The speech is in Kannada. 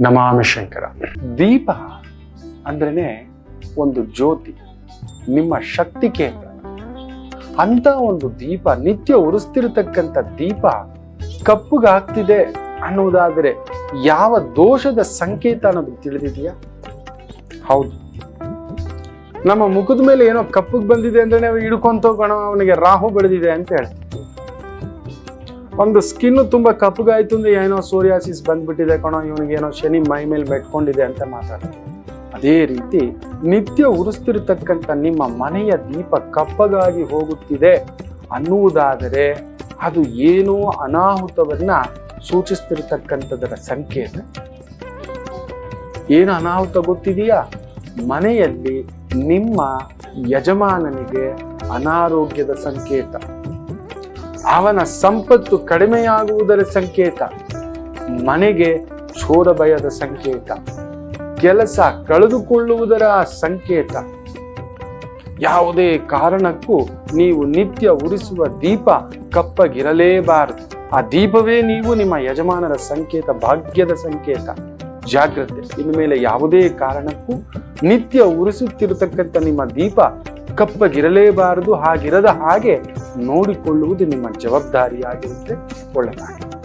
ನಮಾಮಿ ಶಂಕರ ದೀಪ ಅಂದ್ರೇ ಒಂದು ಜ್ಯೋತಿ, ನಿಮ್ಮ ಶಕ್ತಿ ಕೇಂದ್ರ. ಅಂತ ಒಂದು ದೀಪ, ನಿತ್ಯ ಉರಿಸ್ತಿರತಕ್ಕಂಥ ದೀಪ ಕಪ್ಪುಗಾಗ್ತಿದೆ ಅನ್ನೋದಾದರೆ ಯಾವ ದೋಷದ ಸಂಕೇತ ಅನ್ನೋದು ತಿಳಿದಿದೆಯಾ? ಹೌದು. ನಮ್ಮ ಮುಖದ ಮೇಲೆ ಏನೋ ಕಪ್ಪಗೆ ಬಂದಿದೆ ಅಂದ್ರೆ ಹಿಡ್ಕೊಂತ ಗಣ ಅವನಿಗೆ ರಾಹು ಬೆಳೆದಿದೆ ಅಂತ ಹೇಳ್ತೀವಿ ಒಂದು ಸ್ಕಿನ್ ತುಂಬಾ ಕಪ್ಪಗಾಯ್ತು ಅಂದ್ರೆ ಏನೋ ಸೋರಿಯಾಸಿಸ್ ಬಂದ್ಬಿಟ್ಟಿದೆ ಕಣೋ, ಇವನಿಗೆ ಏನೋ ಶನಿ ಮೈ ಮೇಲೆ ಬೆಟ್ಕೊಂಡಿದೆ ಅಂತ ಮಾತಾಡ್ತಾರೆ. ಅದೇ ರೀತಿ ನಿತ್ಯ ಉರಿಸ್ತಿರ್ತಕ್ಕಂಥ ನಿಮ್ಮ ಮನೆಯ ದೀಪ ಕಪ್ಪಗಾಗಿ ಹೋಗುತ್ತಿದೆ ಅನ್ನುವುದಾದರೆ ಅದು ಏನೋ ಅನಾಹುತವನ್ನ ಸೂಚಿಸ್ತಿರ್ತಕ್ಕಂಥದರ ಸಂಕೇತ. ಏನು ಅನಾಹುತ ಗೊತ್ತಿದೆಯಾ? ಮನೆಯಲ್ಲಿ ನಿಮ್ಮ ಯಜಮಾನನಿಗೆ ಅನಾರೋಗ್ಯದ ಸಂಕೇತ. ಅವನ ಸಂಪತ್ತು ಕಡಿಮೆಯಾಗುವುದರ ಸಂಕೇತ, ಮನೆಗೆ ಚೋರ ಭಯದ ಸಂಕೇತ, ಕೆಲಸ ಕಳೆದುಕೊಳ್ಳುವುದರ ಸಂಕೇತ. ಯಾವುದೇ ಕಾರಣಕ್ಕೂ ನೀವು ನಿತ್ಯ ಉರಿಸುವ ದೀಪ ಕಪ್ಪಗಿರಲೇಬಾರದು. ಆ ದೀಪವೇ ನೀವು ನಿಮ್ಮ ಯಜಮಾನರ ಸಂಕೇತ, ಭಾಗ್ಯದ ಸಂಕೇತ. ಜಾಗ್ರತೆ. ಇನ್ನು ಮೇಲೆ ಯಾವುದೇ ಕಾರಣಕ್ಕೂ ನಿತ್ಯ ಉರಿಸುತ್ತಿರತಕ್ಕಂಥ ನಿಮ್ಮ ದೀಪ ಕಪ್ಪಗಿರಲೇಬಾರದು. ಹಾಗಿರದ ಹಾಗೆ ನೋಡಿಕೊಳ್ಳುವುದು ನಿಮ್ಮ ಜವಾಬ್ದಾರಿಯಾಗಿರುತ್ತೆ. ಒಳ್ಳೆಯದಾಗಿ